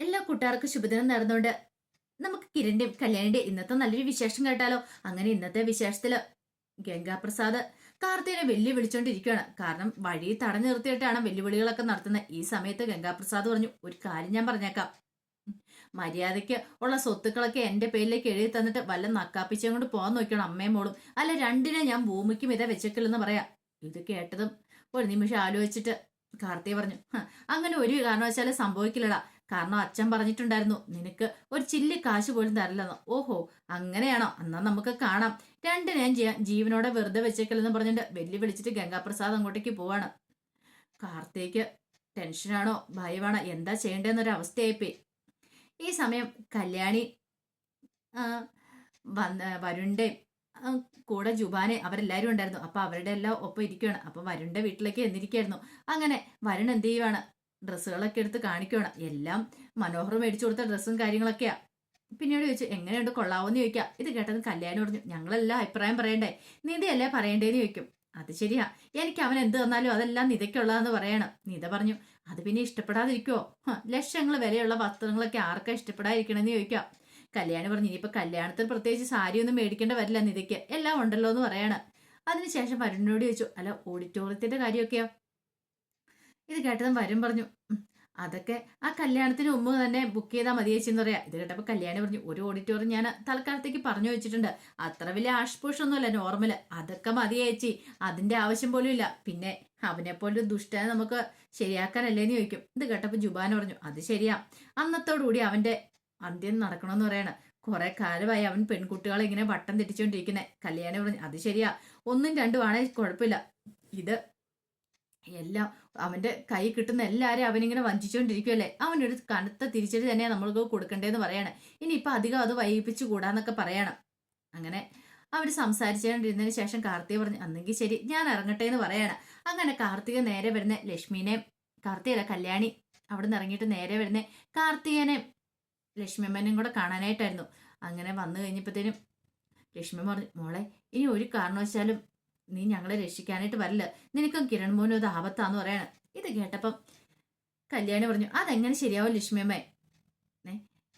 എല്ലാ കൂട്ടുകാർക്കും ശുഭദിനം നടന്നുകൊണ്ട് നമുക്ക് കിരണിന്റെ കല്യാണിന്റെ ഇന്നത്തെ നല്ലൊരു വിശേഷം കേട്ടാലോ? അങ്ങനെ ഇന്നത്തെ വിശേഷത്തിൽ ഗംഗാപ്രസാദ് കാർത്തികനെ വെല്ലുവിളിച്ചോണ്ടിരിക്കുകയാണ് കാരണം വഴി തടഞ്ഞു നിർത്തിയിട്ടാണ് വെല്ലുവിളികളൊക്കെ നടത്തുന്നത്. ഈ സമയത്ത് ഗംഗാപ്രസാദ് പറഞ്ഞു ഒരു കാര്യം ഞാൻ പറഞ്ഞേക്കാം. മര്യാദയ്ക്ക് ഉള്ള സ്വത്തുക്കളൊക്കെ എന്റെ പേരിലേക്ക് എഴുതി തന്നിട്ട് വല്ല നക്കാപ്പിച്ചും കൊണ്ട് പോകാൻ നോക്കണം അമ്മയും മോളും. അല്ല രണ്ടിനെ ഞാൻ ഭൂമിക്കും ഇതേ വെച്ചേക്കില്ലെന്ന് പറയാം. ഇത് കേട്ടതും ഒരു നിമിഷം ആലോചിച്ചിട്ട് കാർത്തിക പറഞ്ഞു അങ്ങനെ ഒരു കാരണവശാലും സംഭവിക്കില്ലടാ. കാരണം അച്ഛൻ പറഞ്ഞിട്ടുണ്ടായിരുന്നു നിനക്ക് ഒരു ചില്ലി കാശ് പോലും തരില്ലെന്ന്. ഓഹോ അങ്ങനെയാണോ? എന്നാ നമുക്ക് കാണാം. രണ്ട് ഞാൻ ജീവനോടെ വെറുതെ വെച്ചേക്കല്ലെന്ന് പറഞ്ഞിട്ട് വെല്ലു വിളിച്ചിട്ട് ഗംഗാപ്രസാദ് അങ്ങോട്ടേക്ക് പോവാണ്. കാർത്തേക്ക് ടെൻഷനാണോ? ഭയമാണോ? എന്താ ചെയ്യേണ്ടതെന്നൊരു അവസ്ഥയായിപ്പോയി ഈ സമയം കല്യാണി വന്ന് വരുണ്ടെ കൂടെ ജുബാനെ അവരെല്ലാവരും ഉണ്ടായിരുന്നു. അപ്പൊ അവരുടെ എല്ലാം ഒപ്പം ഇരിക്കുകയാണ് അപ്പൊ വരുണ്ടെ വീട്ടിലേക്ക് എന്നിരിക്കായിരുന്നു അങ്ങനെ വരുൺ എന്ത് ചെയ്യുവാണ്? ഡ്രസ്സുകളൊക്കെ എടുത്ത് കാണിക്കണം എല്ലാം മനോഹർ മേടിച്ചു കൊടുത്ത ഡ്രസ്സും കാര്യങ്ങളൊക്കെയാ. പിന്നീട് ചോദിച്ചു എങ്ങനെയുണ്ട്? കൊള്ളാവോന്ന് ചോദിക്കാം. ഇത് കേട്ടത് കല്യാണം പറഞ്ഞു ഞങ്ങളെല്ലാം അഭിപ്രായം പറയണ്ടേ? നിതയല്ലേ പറയണ്ടേന്ന് ചോദിക്കും. അത് ശരിയാ. എനിക്ക് അവൻ എന്ത് തന്നാലും അതെല്ലാം നിതയ്ക്കുള്ളതെന്ന് പറയണം. നിത പറഞ്ഞു അത് പിന്നെ ഇഷ്ടപ്പെടാതിരിക്കുവോ? ലക്ഷങ്ങൾ വിലയുള്ള വസ്ത്രങ്ങളൊക്കെ ആർക്കാ ഇഷ്ടപ്പെടാതിരിക്കണമെന്ന് ചോദിക്കാം. കല്യാണി പറഞ്ഞു ഇനിയിപ്പോ കല്യാണത്തിന് പ്രത്യേകിച്ച് സാരി ഒന്നും മേടിക്കേണ്ട വരില്ല നിതയ്ക്ക്. എല്ലാം ഉണ്ടല്ലോ എന്ന് പറയാണ്. അതിനുശേഷം വരുണിനോട് ചോദിച്ചു അല്ല ഓഡിറ്റോറിയത്തിന്റെ കാര്യമൊക്കെയോ? ഇത് കേട്ടതും വരും പറഞ്ഞു. "ഉം, അതൊക്കെ ആ കല്യാണത്തിന് മുമ്പ് തന്നെ ബുക്ക് ചെയ്താൽ മതി ചേച്ചിന്ന് പറയാം. ഇത് കേട്ടപ്പോൾ കല്യാണി പറഞ്ഞു ഒരു ഓഡിറ്റോറിയം ഞാൻ തൽക്കാലത്തേക്ക് പറഞ്ഞു വെച്ചിട്ടുണ്ട്. അത്ര വലിയ ആഷ്പൂഷൊന്നുമല്ല നോർമൽ അതൊക്കെ മതി ചേച്ചി. അതിന്റെ ആവശ്യം പോലും ഇല്ല. പിന്നെ അവനെ പോലെ ദുഷ്ടനെ നമുക്ക് ശരിയാക്കാനല്ലേന്ന് ചോദിക്കും. ഇത് കേട്ടപ്പോൾ ജുബാൻ പറഞ്ഞു അത് ശരിയാ. അന്നത്തോടുകൂടി അവന്റെ അന്ത്യം നടക്കണമെന്ന് പറയാണ്. കുറെ കാലമായി അവൻ പെൺകുട്ടികളെ ഇങ്ങനെ വട്ടം തെറ്റിച്ചുകൊണ്ടിരിക്കുന്നത് കല്യാണി പറഞ്ഞു അത് ശരിയാ. ഒന്നും രണ്ടും ആണെങ്കിൽ കുഴപ്പമില്ല. ഇത് എല്ലാം അവന്റെ കൈ കിട്ടുന്ന എല്ലാവരെയും അവനിങ്ങനെ വഞ്ചിച്ചുകൊണ്ടിരിക്കുമല്ലേ അവനൊരു കനത്ത തിരിച്ചടി തന്നെയാണ് നമ്മൾക്ക് കൊടുക്കേണ്ടതെന്ന് പറയണം. ഇനിയിപ്പൊ അധികം അത് വൈകിപ്പിച്ചു കൂടാന്നൊക്കെ പറയണം. അങ്ങനെ അവർ സംസാരിച്ചുകൊണ്ടിരുന്നതിന് ശേഷം കാർത്തിക പറഞ്ഞു അന്നെങ്കിൽ ശരി ഞാൻ ഇറങ്ങട്ടെ എന്ന് പറയണം. അങ്ങനെ കാർത്തിക നേരെ വരുന്ന ലക്ഷ്മിനെ കാർത്തികല്ല കല്യാണി അവിടെ നിന്ന് ഇറങ്ങിയിട്ട് നേരെ വരുന്ന കാർത്തികനെ ലക്ഷ്മിയമ്മനും കൂടെ കാണാനായിട്ടായിരുന്നു. അങ്ങനെ വന്നു കഴിഞ്ഞപ്പോഴത്തേനും ലക്ഷ്മി പറഞ്ഞു മോളെ ഇനി ഒരു കാരണവശാലും നീ ഞങ്ങളെ രക്ഷിക്കാനായിട്ട് വരില്ല. നിനക്കും കിരൺ മോനും അത് ആപത്താന്ന് പറയാണ്. ഇത് കേട്ടപ്പം കല്യാണി പറഞ്ഞു അതെങ്ങനെ ശരിയാവും ലക്ഷ്മിയമ്മേ?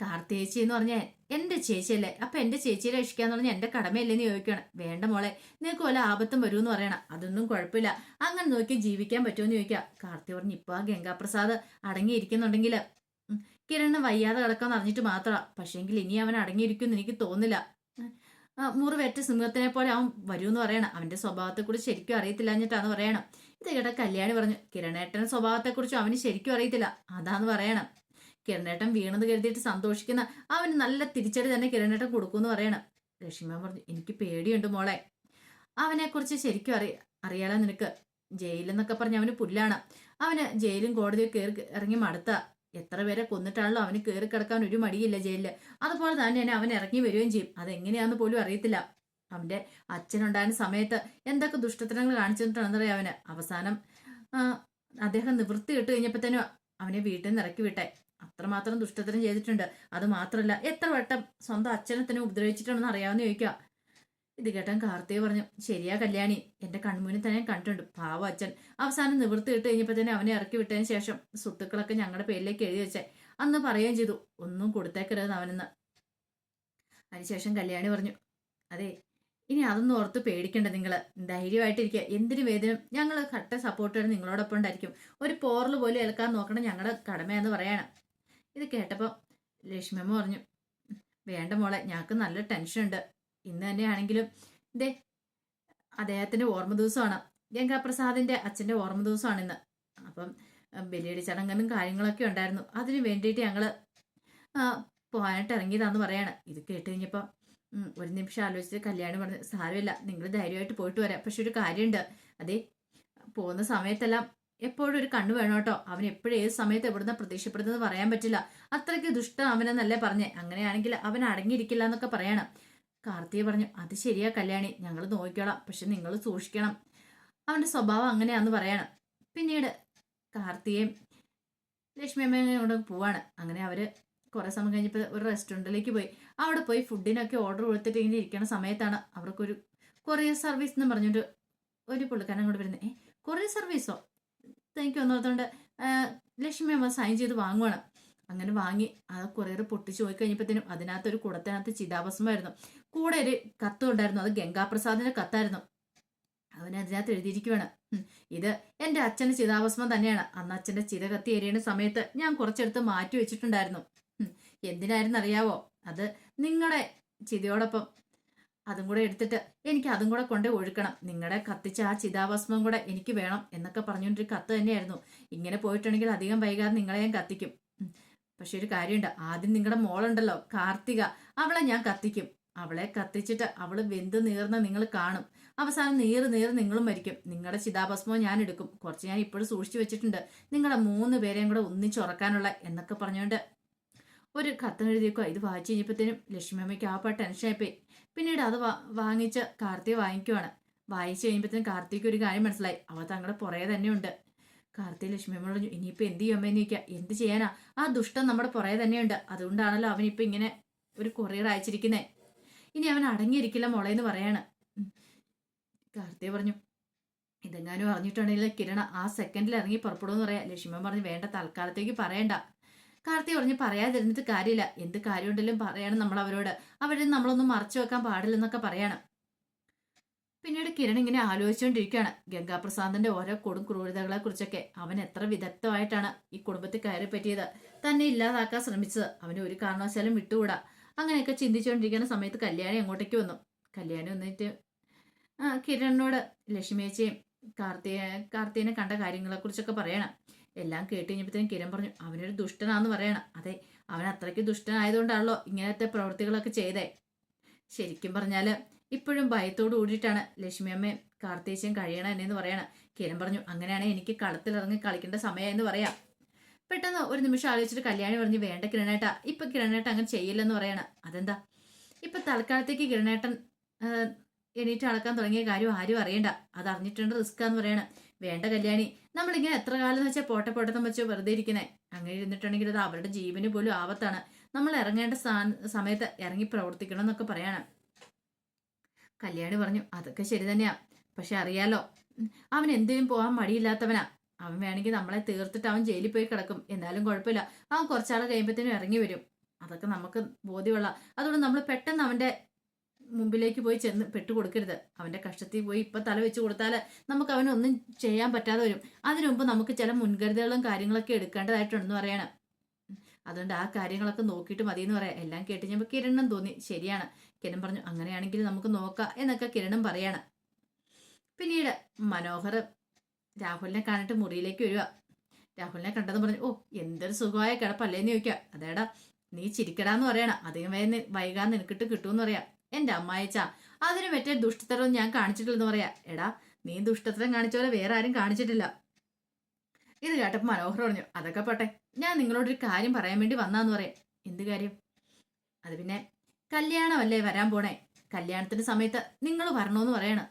കാർത്തേച്ചി എന്ന് പറഞ്ഞാൽ എന്റെ ചേച്ചിയല്ലേ. അപ്പൊ എന്റെ ചേച്ചിയെ രക്ഷിക്കാന്ന് പറഞ്ഞാൽ എന്റെ കടമയല്ലേന്ന് ചോദിക്കണം വേണ്ട മോളെ നിനക്ക് വല്ല ആപത്തും വരുമെന്ന് പറയണം. അതൊന്നും കുഴപ്പമില്ല. അങ്ങനെ നോക്കി ജീവിക്കാൻ പറ്റുമെന്ന് ചോദിക്കാം കാർത്തി പറഞ്ഞു ഇപ്പൊ ആ ഗംഗാപ്രസാദ് അടങ്ങിയിരിക്കുന്നുണ്ടെങ്കിൽ കിരണ് വയ്യാതെ കിടക്കാന്ന് അറിഞ്ഞിട്ട് മാത്രമാ പക്ഷേങ്കിൽ ഇനി അവൻ അടങ്ങിയിരിക്കുമെന്ന് എനിക്ക് തോന്നില്ല മുറിവേറ്റ സിംഹത്തിനെ പോലെ അവൻ വരുമെന്ന് പറയണം. അവന്റെ സ്വഭാവത്തെ കുറിച്ച് ശരിക്കും അറിയത്തില്ല എന്നിട്ടാന്ന് പറയണം. ഇത് കേട്ട കല്യാണി പറഞ്ഞു കിരണേട്ടന്റെ സ്വഭാവത്തെക്കുറിച്ചും അവന് ശരിക്കും അറിയത്തില്ല. അതാന്ന് പറയണം. കിരണേട്ടൻ വീണെന്ന് കരുതിയിട്ട് സന്തോഷിക്കുന്ന അവന് നല്ല തിരിച്ചടി തന്നെ കിരണേട്ടൻ കൊടുക്കുമെന്ന് പറയണം. ലക്ഷ്മി പറഞ്ഞു എനിക്ക് പേടിയുണ്ട് മോളെ. അവനെ കുറിച്ച് ശരിക്കും അറിയ അറിയാലോ നിനക്ക്? ജയിലെന്നൊക്കെ പറഞ്ഞ് അവന് പുല്ലാണ്. അവന് ജയിലും കോടതിയും കയറി ഇറങ്ങി മടുത്ത. എത്ര പേരെ കൊന്നിട്ടാണല്ലോ അവന് കയറി കിടക്കാൻ ഒരു മടിയില്ല ജയിലിൽ. അതുപോലെ തന്നെ അവൻ ഇറങ്ങി വരികയും ചെയ്യും. അതെങ്ങനെയാന്ന് പോലും അറിയത്തില്ല. അവന്റെ അച്ഛനുണ്ടായിരുന്ന സമയത്ത് എന്തൊക്കെ ദുഷ്ടത്തരങ്ങൾ കാണിച്ചിട്ടുണ്ടെന്നറിയാം അവന്. അവസാനം അദ്ദേഹം നിവൃത്തി കിട്ടു തന്നെ അവനെ വീട്ടിൽ നിന്ന് ഇറക്കി വിട്ടെ. അത്രമാത്രം ദുഷ്ടത്തരം ചെയ്തിട്ടുണ്ട്. അത് മാത്രമല്ല എത്ര വട്ടം സ്വന്തം അച്ഛനെ തന്നെ ഉപദ്രവിച്ചിട്ടുണ്ടെന്ന് അറിയാവുന്ന ചോദിക്കുക. ഇത് കേട്ടാൻ കാർത്തിക പറഞ്ഞു ശരിയാ കല്യാണി എന്റെ കൺമുന്നിൽ തന്നെ കണ്ടിട്ടുണ്ട്. പാവ അച്ഛൻ. അവസാനം നിവൃത്തി ഇട്ട് കഴിഞ്ഞപ്പോൾ തന്നെ അവനെ ഇറക്കി വിട്ടതിന് ശേഷം സ്വത്തുക്കളൊക്കെ ഞങ്ങളുടെ പേരിലേക്ക് എഴുതി വെച്ചേ. അന്ന് പറയുകയും ചെയ്തു ഒന്നും കൊടുത്തേക്കരുതെന്ന് അവനെന്ന്. അതിനുശേഷം കല്യാണി പറഞ്ഞു അതെ ഇനി അതൊന്നും ഓർത്ത് പേടിക്കണ്ട നിങ്ങൾ ധൈര്യമായിട്ടിരിക്കുക എന്തിനു വേദനം? ഞങ്ങൾ കട്ട സപ്പോർട്ടാണ് നിങ്ങളോടൊപ്പം ഉണ്ടായിരിക്കും. ഒരു പോറൽ പോലും ഏൽക്കാൻ നോക്കണം ഞങ്ങളുടെ കടമയെന്ന് പറയണം. ഇത് കേട്ടപ്പോൾ ലക്ഷ്മിയമ്മ പറഞ്ഞു വേണ്ട മോളെ ഞങ്ങൾക്ക് നല്ല ടെൻഷനുണ്ട്. ഇന്ന് തന്നെയാണെങ്കിലും ദേ അദ്ദേഹത്തിന്റെ ഓർമ്മ ദിവസമാണ്. ഗംഗാപ്രസാദിന്റെ അച്ഛന്റെ ഓർമ്മ ദിവസമാണ് ഇന്ന്. അപ്പം ബലിയടി ചടങ്ങെന്നും കാര്യങ്ങളൊക്കെ ഉണ്ടായിരുന്നു. അതിന് വേണ്ടിയിട്ട് ഞങ്ങൾ പോയിട്ട് ഇറങ്ങിയതാന്ന് പറയാണ്. ഇത് കേട്ട് കഴിഞ്ഞപ്പോൾ ഒരു നിമിഷം ആലോചിച്ച് കല്യാണം പറഞ്ഞു സാരമില്ല നിങ്ങൾ ധൈര്യമായിട്ട് പോയിട്ട് വരാം. പക്ഷെ ഒരു കാര്യമുണ്ട്. അതെ പോകുന്ന സമയത്തെല്ലാം എപ്പോഴും ഒരു കണ്ണു വേണം കേട്ടോ. അവൻ എപ്പോഴും ഏത് സമയത്ത് എവിടുന്ന പ്രതീക്ഷപ്പെടുന്നത് പറയാൻ പറ്റില്ല. അത്രയ്ക്ക് ദുഷ്ടം അവനെന്നല്ലേ പറഞ്ഞേ. അങ്ങനെയാണെങ്കിൽ അവൻ അടങ്ങിയിരിക്കില്ല എന്നൊക്കെ പറയണം. കാർത്തിക പറഞ്ഞു അത് ശരിയാ കല്യാണി ഞങ്ങൾ നോക്കിക്കോളാം പക്ഷെ നിങ്ങൾ സൂക്ഷിക്കണം. അവന്റെ സ്വഭാവം അങ്ങനെയാന്ന് പറയണം. പിന്നീട് കാർത്തികയും ലക്ഷ്മി അമ്മയും കൂടെ പോവാണ്. അങ്ങനെ അവർ കുറെ സമയം കഴിഞ്ഞപ്പോൾ ഒരു റെസ്റ്റോറന്റിലേക്ക് പോയി. അവിടെ പോയി ഫുഡിനൊക്കെ ഓർഡർ കൊടുത്തിട്ട് ഇങ്ങനെ ഇരിക്കുന്ന സമയത്താണ് അവർക്കൊരു കൊറിയർ സർവീസ് എന്ന് പറഞ്ഞിട്ട് ഒരു പുള്ളിക്കാരൻ അങ്ങോട്ട് വരുന്നത്. ഏ കൊറിയർ സർവീസോ? എനിക്ക് ഒന്നോർത്തോണ്ട് ലക്ഷ്മി അമ്മ സൈൻ ചെയ്ത് വാങ്ങുവാണ്. അങ്ങനെ വാങ്ങി ആ കൊറിയർ പൊട്ടിച്ചു പോയി കഴിഞ്ഞപ്പോഴത്തേനും അതിനകത്തൊരു കുടത്തിനകത്ത് ചിതാഭസ്മായിരുന്നു കൂടെ ഒരു കത്തും ഉണ്ടായിരുന്നു. അത് ഗംഗാപ്രസാദിന്റെ കത്തായിരുന്നു. അവൻ അതിനകത്ത് എഴുതിയിരിക്കുവാണ്. ഇത് എന്റെ അച്ഛന്റെ ചിതാഭസ്മം തന്നെയാണ്. അന്ന് അച്ഛന്റെ ചിത കത്തി എരിയുന്ന സമയത്ത് ഞാൻ കുറച്ചെടുത്ത് മാറ്റി വെച്ചിട്ടുണ്ടായിരുന്നു. എന്തിനായിരുന്നു അറിയാവോ അത് നിങ്ങളുടെ ചിതയോടൊപ്പം അതും കൂടെ എടുത്തിട്ട് എനിക്ക് അതും കൂടെ കൊണ്ട് ഒഴുക്കണം. നിങ്ങളുടെ കത്തിച്ച ആ ചിതാഭസ്മം കൂടെ എനിക്ക് വേണം എന്നൊക്കെ പറഞ്ഞുകൊണ്ടൊരു കത്ത് തന്നെയായിരുന്നു. ഇങ്ങനെ പോയിട്ടുണ്ടെങ്കിൽ അധികം വൈകാതെ നിങ്ങളെ ഞാൻ കത്തിക്കും. പക്ഷെ ഒരു കാര്യമുണ്ട്. ആദ്യം നിങ്ങളുടെ മോളുണ്ടല്ലോ കാർത്തിക. അവളെ ഞാൻ കത്തിക്കും. അവളെ കത്തിച്ചിട്ട് അവൾ വെന്ത് നീർന്ന് നിങ്ങൾ കാണും. അവസാനം നീറ് നീർ നിങ്ങളും മരിക്കും. നിങ്ങളുടെ ചിതാഭസ്മവും ഞാൻ എടുക്കും. കുറച്ച് ഞാൻ ഇപ്പോഴും സൂക്ഷിച്ചു വെച്ചിട്ടുണ്ട്. നിങ്ങളെ മൂന്ന് പേരെയും കൂടെ ഒന്നിച്ചുറക്കാനുള്ള എന്നൊക്കെ പറഞ്ഞുകൊണ്ട് ഒരു കത്തം എഴുതിയേക്കോ ഇത് വായിച്ചു കഴിഞ്ഞപ്പോഴത്തേനും ലക്ഷ്മിയമ്മയ്ക്ക് ആ പാട്ട് ടെൻഷനായിപ്പോയി പിന്നീട് അത് വാങ്ങിച്ച് കാർത്തിക വാങ്ങിക്കുവാണ്. വായിച്ചു കഴിയുമ്പോഴത്തേനും കാർത്തിക്ക് ഒരു കാര്യം മനസ്സിലായി. അവ തങ്ങളുടെ പുറകെ തന്നെയുണ്ട്. കാർത്തിക ലക്ഷ്മിയമ്മ പറഞ്ഞു ഇനിയിപ്പോൾ എന്ത് ചെയ്യുമ്പോൾ ചോദിക്കുക. എന്ത് ചെയ്യാനാ? ആ ദുഷ്ടം നമ്മുടെ പുറകെ തന്നെയുണ്ട്. അതുകൊണ്ടാണല്ലോ അവനിപ്പോൾ ഇങ്ങനെ ഒരു കൊറിയർ അയച്ചിരിക്കുന്നേ. ഇനി അവൻ അടങ്ങിയിരിക്കില്ല മോളെ എന്ന് പറയാണ്. കാർത്തി പറഞ്ഞു ഇതെങ്ങാനും അറിഞ്ഞിട്ടുണ്ടെങ്കിൽ കിരണ ആ സെക്കൻഡിൽ ഇറങ്ങി പുറപ്പെടുമെന്ന് പറയാം. ലക്ഷ്മി പറഞ്ഞു വേണ്ട തൽക്കാലത്തേക്ക് പറയണ്ട. കാർത്തി പറഞ്ഞു പറയാതിരുന്നിട്ട് കാര്യമില്ല. എന്ത് കാര്യമുണ്ടെങ്കിലും പറയണം നമ്മൾ അവരോട് അവരെ നമ്മളൊന്നും മറച്ചു വെക്കാൻ പാടില്ലെന്നൊക്കെ പറയണം. പിന്നീട് കിരൺ ഇങ്ങനെ ആലോചിച്ചുകൊണ്ടിരിക്കുകയാണ് ഗംഗാപ്രസാദിന്റെ ഓരോ കൊടും ക്രൂരതകളെ കുറിച്ചൊക്കെ അവൻ എത്ര വിദഗ്ധമായിട്ടാണ് ഈ കുടുംബത്തിൽ കയറി പറ്റിയത്. തന്നെ ഇല്ലാതാക്കാൻ ശ്രമിച്ചത്. അവന് ഒരു കാരണവശാലും വിട്ടുകൂടാ. അങ്ങനെയൊക്കെ ചിന്തിച്ചുകൊണ്ടിരിക്കുന്ന സമയത്ത് കല്യാണി അങ്ങോട്ടേക്ക് വന്നു. കല്യാണി വന്നിട്ട് ആ കിരണിനോട് ലക്ഷ്മിയേച്ചിയും കാർത്തിയ കാർത്തികനെ കണ്ട കാര്യങ്ങളെ കുറിച്ചൊക്കെ പറയണം. എല്ലാം കേട്ട് കഴിഞ്ഞപ്പോഴത്തേക്കും കിരൺ പറഞ്ഞു അവനൊരു ദുഷ്ടനാന്ന് പറയണം. അതെ അവൻ അത്രയ്ക്ക് ദുഷ്ടനായതുകൊണ്ടാണല്ലോ ഇങ്ങനത്തെ പ്രവൃത്തികളൊക്കെ ചെയ്തേ. ശരിക്കും പറഞ്ഞാൽ ഇപ്പോഴും ഭയത്തോട് കൂടിയിട്ടാണ് ലക്ഷ്മി അമ്മയും കാർത്തേശ്യം കഴിയണം എന്നെന്ന് പറയണം. കിരൺ പറഞ്ഞു അങ്ങനെയാണെങ്കിൽ എനിക്ക് കളത്തിലിറങ്ങി കളിക്കേണ്ട സമയം എന്ന് പറയാം. പെട്ടെന്ന് ഒരു നിമിഷം ആലോചിച്ചിട്ട് കല്യാണി പറഞ്ഞു വേണ്ട കിരണേട്ട ഇപ്പൊ കിരണേട്ട അങ്ങനെ ചെയ്യില്ലെന്ന് പറയണം. അതെന്താ? ഇപ്പൊ തൽക്കാലത്തേക്ക് കിരണേട്ടൻ എണീറ്റ് അളക്കാൻ തുടങ്ങിയ കാര്യം ആരും അറിയണ്ട. അത് അറിഞ്ഞിട്ടുണ്ട് റിസ്ക് എന്ന് പറയണം. വേണ്ട കല്യാണി നമ്മളിങ്ങനെ എത്ര കാലം എന്ന് വെച്ചാൽ പോട്ടെ പോട്ടത്തം വെച്ചോ വെറുതെ ഇരിക്കുന്നേ? അങ്ങനെ ഇരുന്നിട്ടുണ്ടെങ്കിൽ അത് അവരുടെ ജീവന് പോലും ആപത്താണ്. നമ്മൾ ഇറങ്ങേണ്ട സമയത്ത് ഇറങ്ങി പ്രവർത്തിക്കണം എന്നൊക്കെ പറയാണ്. കല്യാണി പറഞ്ഞു അതൊക്കെ ശരി തന്നെയാ. പക്ഷെ അറിയാലോ അവൻ എന്തിനും പോകാൻ മടിയില്ലാത്തവനാ. അവൻ വേണമെങ്കിൽ നമ്മളെ തീർത്തിട്ട് അവൻ ജയിലിൽ പോയി കിടക്കും. എന്നാലും കുഴപ്പമില്ല. അവൻ കുറച്ചാൾ കഴിയുമ്പോഴത്തേനും ഇറങ്ങി വരും. അതൊക്കെ നമുക്ക് ബോധ്യമുള്ള അതുകൊണ്ട് നമ്മൾ പെട്ടെന്ന് അവന്റെ മുമ്പിലേക്ക് പോയി ചെന്ന് പെട്ടുകൊടുക്കരുത്. അവന്റെ കഷ്ടത്തിൽ പോയി ഇപ്പൊ തല വെച്ച് കൊടുത്താൽ നമുക്ക് അവനൊന്നും ചെയ്യാൻ പറ്റാതെ വരും. അതിനു മുമ്പ് നമുക്ക് ചില മുൻകരുതലുകളും കാര്യങ്ങളൊക്കെ എടുക്കേണ്ടതായിട്ടുണ്ടെന്ന് പറയണം. അതുകൊണ്ട് ആ കാര്യങ്ങളൊക്കെ നോക്കിയിട്ട് മതി എന്ന് പറയാം. എല്ലാം കേട്ട് കഴിഞ്ഞപ്പോൾ കിരണം തോന്നി. ശരിയാണ്. കിരൺ പറഞ്ഞു അങ്ങനെയാണെങ്കിൽ നമുക്ക് നോക്കാം എന്നൊക്കെ കിരണം പറയാണ്. പിന്നീട് മനോഹർ രാഹുലിനെ കാണിട്ട് മുറിയിലേക്ക് വരിക. രാഹുലിനെ കണ്ടെന്ന് പറഞ്ഞു ഓ എന്തൊരു സുഖമായ കിടപ്പല്ലേന്ന് ചോദിക്കുക. അതേടാ നീ ചിരിക്കടാന്ന് പറയണം. അധികം വൈകുന്ന വൈകാൻ നിനക്കിട്ട് കിട്ടുമെന്ന് പറയാം. എന്റെ അമ്മായിച്ച അതിന് മറ്റേ ദുഷ്ടത്തരം ഞാൻ കാണിച്ചിട്ടില്ലെന്ന് പറയാ. എടാ നീ ദുഷ്ടത്തരം കാണിച്ച പോലെ വേറെ ആരും കാണിച്ചിട്ടില്ല. ഇത് കേട്ടപ്പോൾ മനോഹർ പറഞ്ഞു അതൊക്കെ പോട്ടെ ഞാൻ നിങ്ങളോടൊരു കാര്യം പറയാൻ വേണ്ടി വന്നാന്ന് പറയാം. എന്ത് കാര്യം? അത് പിന്നെ കല്യാണമല്ലേ വരാൻ പോണേ? കല്യാണത്തിന്റെ സമയത്ത് നിങ്ങൾ വരണോന്ന് പറയണം.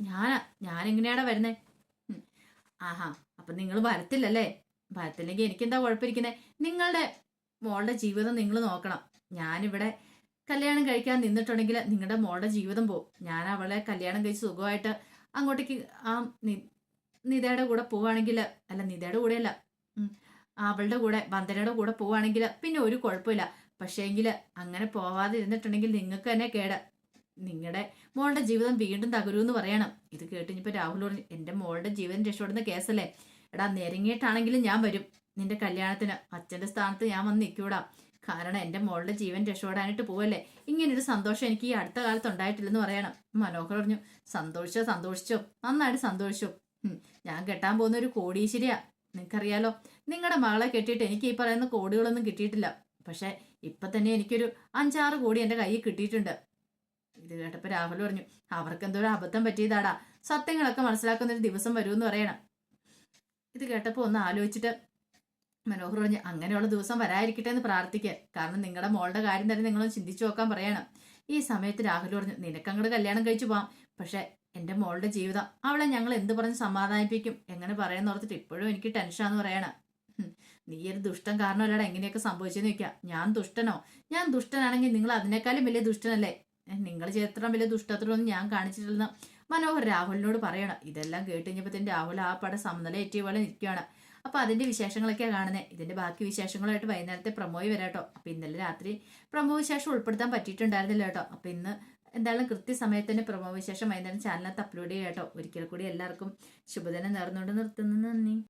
ഞാനാ ഞാൻ എങ്ങനെയാടാ വരുന്നേ. ആഹാ അപ്പൊ നിങ്ങൾ വരത്തില്ലല്ലേ? വരത്തില്ലെങ്കിൽ എനിക്കെന്താ കുഴപ്പമിരിക്കുന്നേ? നിങ്ങളുടെ മോളുടെ ജീവിതം നിങ്ങൾ നോക്കണം. ഞാനിവിടെ കല്യാണം കഴിക്കാൻ നിന്നിട്ടുണ്ടെങ്കിൽ നിങ്ങളുടെ മോളുടെ ജീവിതം പോകും ഞാൻ അവളെ കല്യാണം കഴിച്ച് സുഖമായിട്ട് അങ്ങോട്ടേക്ക് ആ നിതയുടെ കൂടെ പോവുകയാണെങ്കിൽ അല്ല നിതയുടെ കൂടെയല്ല അവളുടെ കൂടെ വന്ദനയുടെ കൂടെ പോവുകയാണെങ്കിൽ പിന്നെ ഒരു കുഴപ്പമില്ല. പക്ഷേങ്കിൽ അങ്ങനെ പോവാതെ ഇരുന്നിട്ടുണ്ടെങ്കിൽ നിങ്ങൾക്ക് തന്നെ കേട്. നിങ്ങളുടെ മോളുടെ ജീവിതം വീണ്ടും തകരുമെന്ന് പറയണം. ഇത് കേട്ടിനിപ്പോൾ രാഹുൽ പറഞ്ഞു എന്റെ മോളുടെ ജീവൻ രക്ഷപ്പെടുന്ന കേസല്ലേ? എടാ നെരങ്ങിയിട്ടാണെങ്കിലും ഞാൻ വരും. നിന്റെ കല്യാണത്തിന് അച്ഛന്റെ സ്ഥാനത്ത് ഞാൻ വന്ന് നിൽക്കൂടാ കാരണം എന്റെ മോളുടെ ജീവൻ രക്ഷപ്പെടാനായിട്ട് പോവല്ലേ? ഇങ്ങനൊരു സന്തോഷം എനിക്ക് ഈ അടുത്ത കാലത്ത് ഉണ്ടായിട്ടില്ലെന്ന് പറയണം. മനോഹർ പറഞ്ഞു സന്തോഷിച്ചോ സന്തോഷിച്ചോ. നന്നായിട്ട് സന്തോഷിച്ചു. ഞാൻ കെട്ടാൻ പോകുന്ന ഒരു കോടീശ്വരിയാ. നിനക്കറിയാലോ നിങ്ങളുടെ മകളെ കെട്ടിയിട്ട് എനിക്ക് ഈ പറയുന്ന കോടികളൊന്നും കിട്ടിയിട്ടില്ല. പക്ഷെ ഇപ്പൊ തന്നെ എനിക്കൊരു അഞ്ചാറ് കോടി എന്റെ കയ്യിൽ കിട്ടിയിട്ടുണ്ട്. ഇത് കേട്ടപ്പോ രാഹുൽ പറഞ്ഞു അവർക്ക് എന്തോ ഒരു അബദ്ധം പറ്റിയതാടാ. സത്യങ്ങളൊക്കെ മനസ്സിലാക്കുന്ന ഒരു ദിവസം വരുമെന്ന് പറയണം. ഇത് കേട്ടപ്പോൾ ഒന്ന് ആലോചിച്ചിട്ട് മനോഹർ പറഞ്ഞു അങ്ങനെയുള്ള ദിവസം വരാതിരിക്കട്ടെ എന്ന് പ്രാർത്ഥിക്കുക കാരണം നിങ്ങളുടെ മോളുടെ കാര്യം തന്നെ നിങ്ങളൊന്ന് ചിന്തിച്ചു നോക്കാൻ പറയണം. ഈ സമയത്ത് രാഹുൽ പറഞ്ഞു നിനക്കങ്ങോട്ട് കല്യാണം കഴിച്ചു പോവാം. പക്ഷെ എന്റെ മോളുടെ ജീവിതം അവളെ ഞങ്ങൾ എന്ത് പറഞ്ഞ് സമാധാനിപ്പിക്കും? എങ്ങനെ പറയാന്ന് ഓർത്തിട്ട് ഇപ്പോഴും എനിക്ക് ടെൻഷനാന്ന് പറയണം. നീ ഒരു ദുഷ്ടം കാരണമല്ലടാ എങ്ങനെയൊക്കെ സംഭവിച്ചെന്ന് വെക്കാം ഞാൻ ദുഷ്ടനോ? ഞാൻ ദുഷ്ടനാണെങ്കിൽ നിങ്ങൾ അതിനേക്കാളും വലിയ ദുഷ്ടനല്ലേ? നിങ്ങൾ ചേത്രം വലിയ ദുഷ്ടത്തിലൊന്നും ഞാൻ കാണിച്ചിട്ടില്ലെന്ന് മനോഹർ രാഹുലിനോട് പറയണം. ഇതെല്ലാം കേട്ട് കഴിഞ്ഞപ്പോഴത്തേന് രാഹുൽ ആ പട സമനില ഏറ്റിയ പോലെ നിൽക്കുകയാണ്. അപ്പൊ അതിന്റെ വിശേഷങ്ങളൊക്കെയാണ് കാണുന്നത് ഇതിന്റെ ബാക്കി വിശേഷങ്ങളായിട്ട് വൈകുന്നേരത്തെ പ്രമോയി വരാട്ടോ അപ്പൊ ഇന്നലെ രാത്രി പ്രമോ വിശേഷം ഉൾപ്പെടുത്താൻ പറ്റിയിട്ടുണ്ടായിരുന്നില്ല കേട്ടോ. അപ്പൊ ഇന്ന് എന്തായാലും കൃത്യസമയത്തിന് പ്രമോ വിശേഷം വൈകുന്നേരം ചാനലിനകത്ത് അപ്ലോഡ് ചെയ്യാം കേട്ടോ. ഒരിക്കൽ കൂടി എല്ലാവർക്കും ശുഭദിനം നേർന്നുകൊണ്ട് നിർത്തുന്നു. നന്ദി.